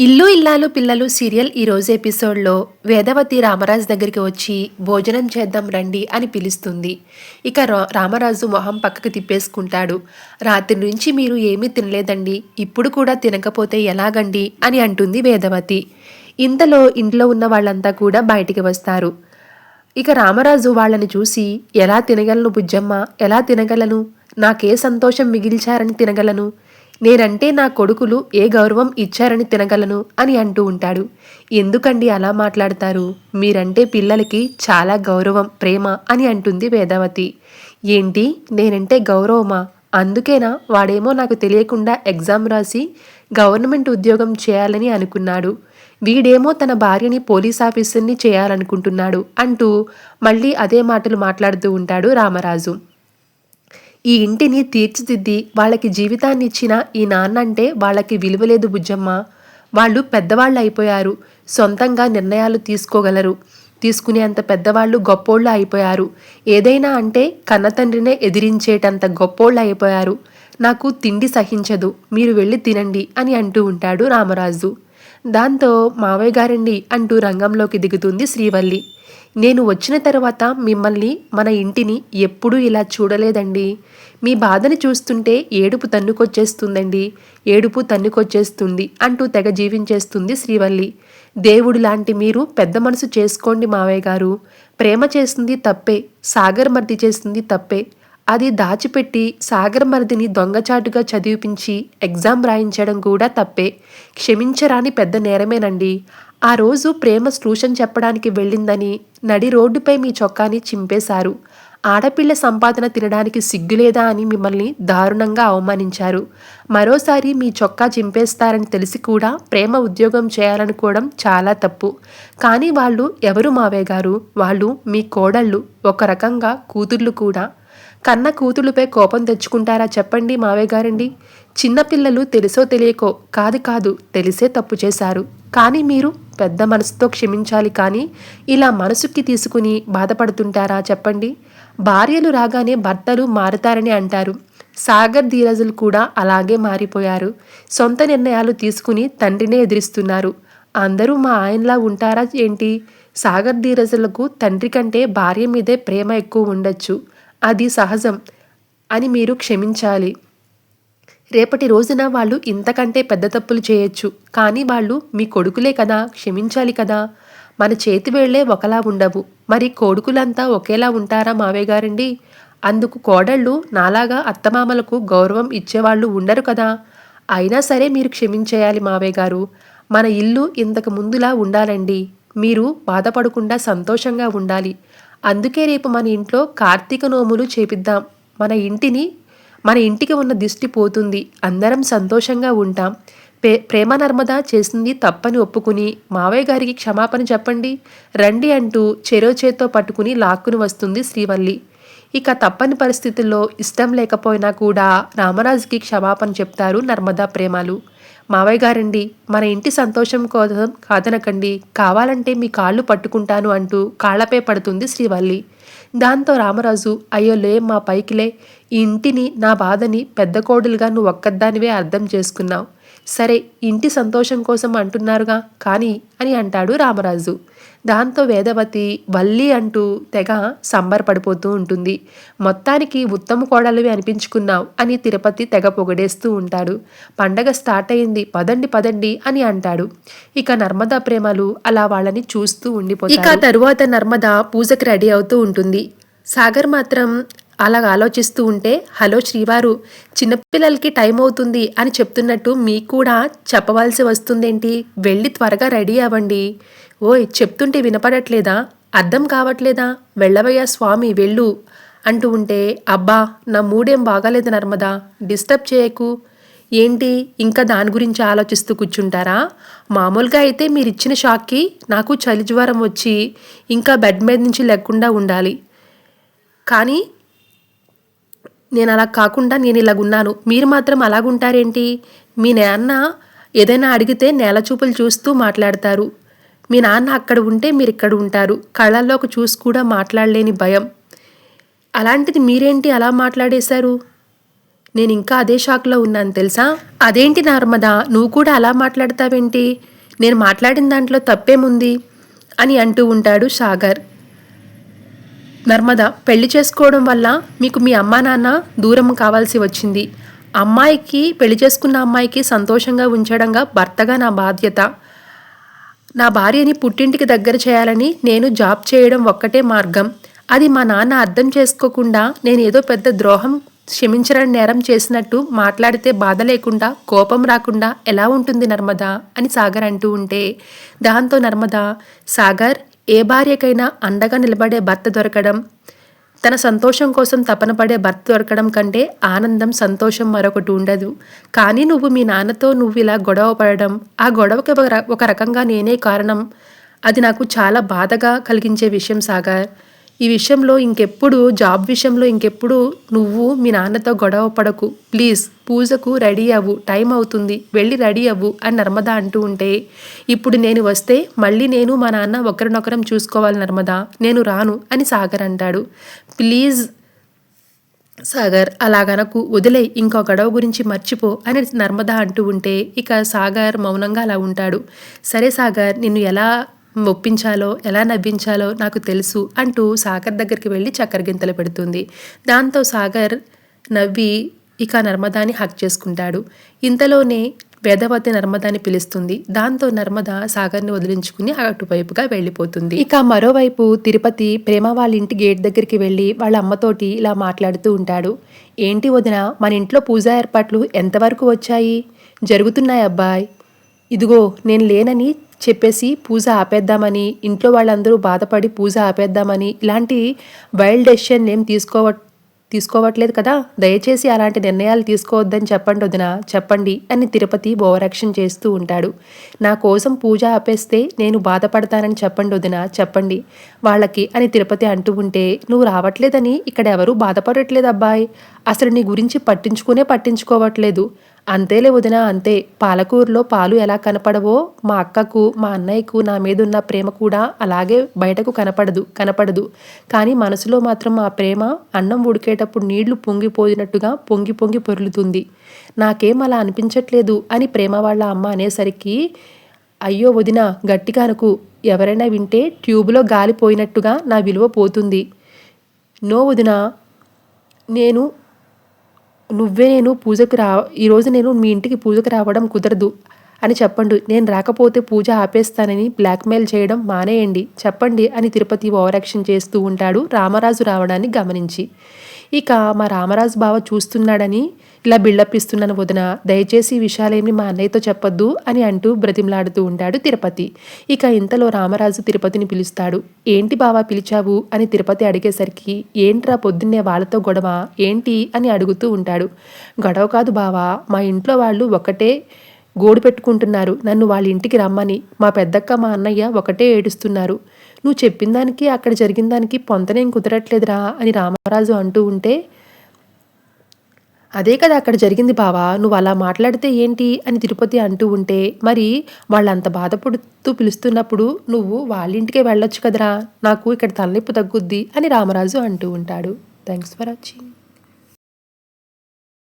ఇల్లు ఇల్లాలు పిల్లలు సీరియల్ ఈ రోజు ఎపిసోడ్లో వేదవతి రామరాజు దగ్గరికి వచ్చి భోజనం చేద్దాం రండి అని పిలుస్తుంది. ఇక రా- రామరాజు మొహం పక్కకు తిప్పేసుకుంటాడు. రాత్రి నుంచి మీరు ఏమీ తినలేదండి. ఇప్పుడు కూడా తినకపోతే ఎలాగండి? అని అంటుంది వేదవతి. ఇంతలో ఇంట్లో ఉన్న వాళ్ళంతా కూడా బయటికి వస్తారు. ఇక రామరాజు వాళ్ళని చూసి ఎలా తినగలను బుజ్జమ్మ? ఎలా తినగలను? నాకే సంతోషం మిగిల్చారని తినగలను? నేనంటే నా కొడుకులు ఏ గౌరవం ఇచ్చారని తినగలను అని అంటూ ఉంటాడు. ఎందుకండి అలా మాట్లాడతారు? మీరంటే పిల్లలకి చాలా గౌరవం ప్రేమ అని అంటుంది వేదావతి. ఏంటి? నేనంటే గౌరవమా? అందుకేనా? వాడేమో నాకు తెలియకుండా ఎగ్జామ్ రాసి గవర్నమెంట్ ఉద్యోగం చేయాలని అనుకున్నాడు. వీడేమో తన భార్యని పోలీస్ ఆఫీసర్ని చేయాలనుకుంటున్నాడు అంటూ మళ్ళీ అదే మాటలు మాట్లాడుతూ ఉంటాడు రామరాజు. ఈ ఇంటిని తీర్చిదిద్ది వాళ్ళకి జీవితాన్ని ఇచ్చిన ఈ నాన్న అంటే వాళ్ళకి విలువలేదు బుజ్జమ్మ. వాళ్ళు పెద్దవాళ్ళు అయిపోయారు సొంతంగా నిర్ణయాలు తీసుకోగలరు. తీసుకునేంత పెద్దవాళ్ళు గొప్పోళ్ళు అయిపోయారు. ఏదైనా అంటే కన్నతండ్రినే ఎదిరించేటంత గొప్పోళ్ళు అయిపోయారు. నాకు తిండి సహించదు. మీరు వెళ్ళి తినండి అని అంటూ ఉంటాడు రామరాజు. దాంతో మావయ్య గారండి అంటూ రంగంలోకి దిగుతుంది శ్రీవల్లి. నేను వచ్చిన తర్వాత మిమ్మల్ని మన ఇంటిని ఎప్పుడూ ఇలా చూడలేదండి. మీ బాధని చూస్తుంటే ఏడుపు తన్నుకొచ్చేస్తుందండి. ఏడుపు తన్నుకొచ్చేస్తుంది అంటూ తెగ జీవించేస్తుంది శ్రీవల్లి. దేవుడు లాంటి మీరు పెద్ద మనసు చేసుకోండి మావయ్య గారు. ప్రేమ చేసింది తప్పే సాగర్ మర్ది చేసింది తప్పే. అది దాచిపెట్టి సాగర్ మరిదిని దొంగచాటుగా చదివిపించి ఎగ్జామ్ రాయించడం కూడా తప్పే. క్షమించరాని పెద్ద నేరమేనండి. ఆ రోజు ప్రేమ స్లూషన్ చెప్పడానికి వెళ్ళిందని నడి రోడ్డుపై మీ చొక్కాని చింపేశారు. ఆడపిల్ల సంపాదన తినడానికి సిగ్గులేదా అని మిమ్మల్ని దారుణంగా అవమానించారు. మరోసారి మీ చొక్కా చింపేస్తారని తెలిసి కూడా ప్రేమ ఉద్యోగం చేయాలనుకోవడం చాలా తప్పు. కానీ వాళ్ళు ఎవరు మావే గారు? వాళ్ళు మీ కోడళ్ళు. ఒక రకంగా కూతుర్లు కూడా. కన్న కూతుళ్ళపై కోపం తెచ్చుకుంటారా చెప్పండి మావే గారండి. చిన్నపిల్లలు తెలుసో తెలియకో కాదు కాదు తెలిసే తప్పు చేశారు. కానీ మీరు పెద్ద మనసుతో క్షమించాలి కానీ ఇలా మనసుకి తీసుకుని బాధపడుతుంటారా చెప్పండి. భార్యలు రాగానే భర్తలు మారుతారని అంటారు. సాగర్ ధీరజులు కూడా అలాగే మారిపోయారు. సొంత నిర్ణయాలు తీసుకుని తండ్రినే ఎదిరిస్తున్నారు. అందరూ మా ఆయనలా ఉంటారా ఏంటి? సాగర్ ధీరజులకు తండ్రి కంటే భార్య మీదే ప్రేమ ఎక్కువ ఉండొచ్చు. అది సహజం అని మీరు క్షమించాలి. రేపటి రోజున వాళ్ళు ఇంతకంటే పెద్ద తప్పులు చేయొచ్చు. కానీ వాళ్ళు మీ కొడుకులే కదా క్షమించాలి కదా. మన చేతి వేళ్ళే ఒకలా ఉండవు. మరి కొడుకులంతా ఒకేలా ఉంటారా మావే గారండి? అందుకు కోడళ్ళు నాలాగా అత్తమామలకు గౌరవం ఇచ్చేవాళ్ళు ఉండరు కదా. అయినా సరే మీరు క్షమించేయాలి మావే గారు. మన ఇల్లు ఇంతకు ముందులా ఉండాలండి. మీరు బాధపడకుండా సంతోషంగా ఉండాలి. అందుకే రేపు మన ఇంట్లో కార్తీక నోములు చేపిద్దాం. మన ఇంటిని మన ఇంటికి ఉన్న దిష్టి పోతుంది. అందరం సంతోషంగా ఉంటాం. పే ప్రేమ నర్మద చేసింది తప్పని ఒప్పుకుని మావయ్య గారికి క్షమాపణ చెప్పండి. రండి అంటూ చెరో చేత్తో పట్టుకుని లాక్కుని వస్తుంది శ్రీవల్లి. ఇక తప్పని పరిస్థితుల్లో ఇష్టం లేకపోయినా కూడా రామరాజుకి క్షమాపణ చెప్తారు నర్మదా ప్రేమలు. మావయ్య గారండి మన ఇంటి సంతోషం కోసం కాదనకండి కావాలంటే మీ కాళ్ళు పట్టుకుంటాను అంటూ కాళ్ళపై పడుతుంది శ్రీవల్లి. దాంతో రామరాజు అయ్యో లే మా పైకిలే ఈ ఇంటిని నా బాధని పెద్ద కోడలుగా నువ్వు ఒక్కదానివే అర్థం చేసుకున్నావు. సరే ఇంటి సంతోషం కోసం అంటున్నారుగా కానీ అని అంటాడు రామరాజు. దాంతో వేదవతి వల్లి అంటూ తెగ సంబరపడిపోతూ ఉంటుంది. మొత్తానికి ఉత్తమ కోడలివి అనిపించుకున్నావు అని తిరుపతి తెగ పొగడేస్తూ ఉంటాడు. పండగ స్టార్ట్ అయింది పదండి పదండి అని అంటాడు. ఇక నర్మదా ప్రేమలు అలా వాళ్ళని చూస్తూ ఉండిపోతాయి. ఇక తరువాత నర్మద పూజకి రెడీ అవుతూ ఉంటుంది. సాగర్ మాత్రం అలాగ ఆలోచిస్తూ ఉంటే హలో శ్రీవారు చిన్నపిల్లలకి టైం అవుతుంది అని చెప్తున్నట్టు మీకు కూడా చెప్పవలసి వస్తుందేంటి? వెళ్ళి త్వరగా రెడీ అవ్వండి. ఓయ్ చెప్తుంటే వినపడట్లేదా? అర్థం కావట్లేదా? వెళ్ళవయ్యా స్వామి వెళ్ళు అంటూ ఉంటే అబ్బా నా మూడేం బాగాలేదు నర్మదా డిస్టర్బ్ చేయకు. ఏంటి ఇంకా దాని గురించి ఆలోచిస్తూ కూర్చుంటారా? మామూలుగా అయితే మీరు ఇచ్చిన షాక్కి నాకు చలి జ్వరం వచ్చి ఇంకా బెడ్ మీద నుంచి లేకుండా ఉండాలి. కానీ నేను అలా కాకుండా నేను ఇలాగున్నాను. మీరు మాత్రం అలాగుంటారేంటి? మీ నాన్న ఏదైనా అడిగితే నేల చూపులు చూస్తూ మాట్లాడతారు. మీ నాన్న అక్కడ ఉంటే మీరు ఇక్కడ ఉంటారు కళ్ళల్లోకి చూసి కూడా మాట్లాడలేని భయం. అలాంటిది మీరేంటి అలా మాట్లాడేశారు? నేను ఇంకా అదే షాక్లో ఉన్నాను తెలుసా? అదేంటి నర్మదా? నువ్వు కూడా అలా మాట్లాడతావేంటి? నేను మాట్లాడిన దాంట్లో తప్పేముంది? అని అంటూ ఉంటాడు సాగర్. నర్మద పెళ్ళి చేసుకోవడం వల్ల మీకు మీ అమ్మా నాన్న దూరం కావాల్సి వచ్చింది. అమ్మాయికి పెళ్ళి చేసుకున్న అమ్మాయికి సంతోషంగా ఉంచడంగా భర్తగా నా బాధ్యత. నా భార్యని పుట్టింటికి దగ్గర చేయాలని నేను జాబ్ చేయడం ఒక్కటే మార్గం. అది మా నాన్న అర్థం చేసుకోకుండా నేను ఏదో పెద్ద ద్రోహం క్షమించరని నేరం చేసినట్టు మాట్లాడితే బాధ లేకుండా కోపం రాకుండా ఎలా ఉంటుంది నర్మదా అని సాగర్ అంటూ ఉంటే దాంతో నర్మదా సాగర్ ఏ భార్యకైనా అండగా నిలబడే భర్త దొరకడం తన సంతోషం కోసం తపన పడే భర్త దొరకడం కంటే ఆనందం సంతోషం మరొకటి ఉండదు. కానీ నువ్వు మీ నాన్నతో నువ్వు ఇలా గొడవ పడడం ఆ గొడవకి ఒక రకంగా నేనే కారణం. అది నాకు చాలా బాధగా కలిగించే విషయం సాగర్. ఈ విషయంలో ఇంకెప్పుడు జాబ్ విషయంలో ఇంకెప్పుడు నువ్వు మీ నాన్నతో గొడవ పడకు. ప్లీజ్ పూజకు రెడీ అవ్వు. టైం అవుతుంది. వెళ్ళి రెడీ అవ్వు అని నర్మదా అంటూ ఉంటే ఇప్పుడు నేను వస్తే మళ్ళీ నేను మా నాన్న ఒకరినొకరం చూసుకోవాలి నర్మదా. నేను రాను అని సాగర్ అంటాడు. ప్లీజ్ సాగర్ అలాగనకు. వదిలే ఇంకో గొడవ గురించి మర్చిపో అని నర్మదా అంటూ ఉంటే ఇక సాగర్ మౌనంగా అలా ఉంటాడు. సరే సాగర్ నిన్ను ఎలా ఒప్పించాలో ఎలా నవ్వించాలో నాకు తెలుసు అంటూ సాగర్ దగ్గరికి వెళ్ళి చక్కెర గింతలు పెడుతుంది. దాంతో సాగర్ నవ్వి ఇక నర్మదాని హక్ చేసుకుంటాడు. ఇంతలోనే వేదవతి నర్మదాని పిలుస్తుంది. దాంతో నర్మద సాగర్ని వదిలించుకుని అటువైపుగా వెళ్ళిపోతుంది. ఇక మరోవైపు తిరుపతి ప్రేమ వాళ్ళ ఇంటి గేట్ దగ్గరికి వెళ్ళి వాళ్ళ అమ్మతోటి ఇలా మాట్లాడుతూ ఉంటాడు. ఏంటి వదిన మన ఇంట్లో పూజా ఏర్పాట్లు ఎంతవరకు వచ్చాయి? జరుగుతున్నాయి అబ్బాయి ఇదిగో నేను లేనని చెప్పేసి పూజ ఆపేద్దామని ఇంట్లో వాళ్ళందరూ బాధపడి పూజ ఆపేద్దామని ఇలాంటి వైల్డ్ డెసిషన్ ఏం తీసుకోవ తీసుకోవట్లేదు కదా? దయచేసి అలాంటి నిర్ణయాలు తీసుకోవద్దని చెప్పండి వదిన. చెప్పండి అని తిరుపతి ఓవరాక్షన్ చేస్తూ ఉంటాడు. నా కోసం పూజ ఆపేస్తే నేను బాధపడతానని చెప్పండి వదిన. చెప్పండి. వాళ్ళకి అని తిరుపతి అంటూ ఉంటే నువ్వు రావట్లేదని ఇక్కడ ఎవరూ బాధపడట్లేదు అబ్బాయి. అసలు నీ గురించి పట్టించుకునే పట్టించుకోవట్లేదు. అంతేలే వదిన అంతే. పాలకూరులో పాలు ఎలా కనపడవో మా అక్కకు మా అన్నయ్యకు నా మీద ఉన్న ప్రేమ కూడా అలాగే బయటకు కనపడదు కనపడదు. కానీ మనసులో మాత్రం ఆ ప్రేమ అన్నం ఉడికేటప్పుడు నీళ్ళు పొంగిపోయినట్టుగా పొంగి పొంగి పొరులుతుంది. నాకేం అలా అనిపించట్లేదు అని ప్రేమ వాళ్ళ అమ్మ అనేసరికి అయ్యో వదిన గట్టిగా అనుకు. ఎవరైనా వింటే ట్యూబ్లో గాలి పోయినట్టుగా నా విలువ పోతుంది. నో వదిన నేను నువ్వే నేను పూజకు రా ఈరోజు నేను మీ ఇంటికి పూజకు రావడం కుదరదు అని చెప్పండి. నేను రాకపోతే పూజ ఆపేస్తానని బ్లాక్మెయిల్ చేయడం మానేయండి. చెప్పండి అని తిరుపతి ఓవరాక్షన్ చేస్తూ ఉంటాడు రామరాజు రావడాన్ని గమనించి. ఇక మా రామరాజు బావ చూస్తున్నాడని ఇలా బిల్డప్ ఇస్తున్నాను వదిన దయచేసి ఈ విషయాలేమి మా అన్నయ్యతో చెప్పొద్దు అని అంటూ బ్రతిమలాడుతూ ఉంటాడు తిరుపతి. ఇక ఇంతలో రామరాజు తిరుపతిని పిలుస్తాడు. ఏంటి బావా పిలిచావు? అని తిరుపతి అడిగేసరికి ఏంట్రా పొద్దున్నే వాళ్ళతో గొడవ? ఏంటి? అని అడుగుతూ ఉంటాడు. గొడవ కాదు బావా మా ఇంట్లో వాళ్ళు ఒకటే గోడు పెట్టుకుంటున్నారు. నన్ను వాళ్ళ ఇంటికి రమ్మని. మా పెద్దక్క మా అన్నయ్య ఒకటే ఏడుస్తున్నారు. నువ్వు చెప్పిన దానికి అక్కడ జరిగిన దానికి పొంతనేం కుదరట్లేదురా అని రామరాజు అంటూ ఉంటే అదే కదా అక్కడ జరిగింది బావా నువ్వు అలా మాట్లాడితే ఏంటి? అని తిరుపతి అంటూ ఉంటే మరి వాళ్ళంత బాధపడుతూ పిలుస్తున్నప్పుడు నువ్వు వాళ్ళ ఇంటికే వెళ్ళొచ్చు కదరా నాకు ఇక్కడ తలనొప్పి తగ్గుద్ది అని రామరాజు అంటూ ఉంటాడు. Thanks for watching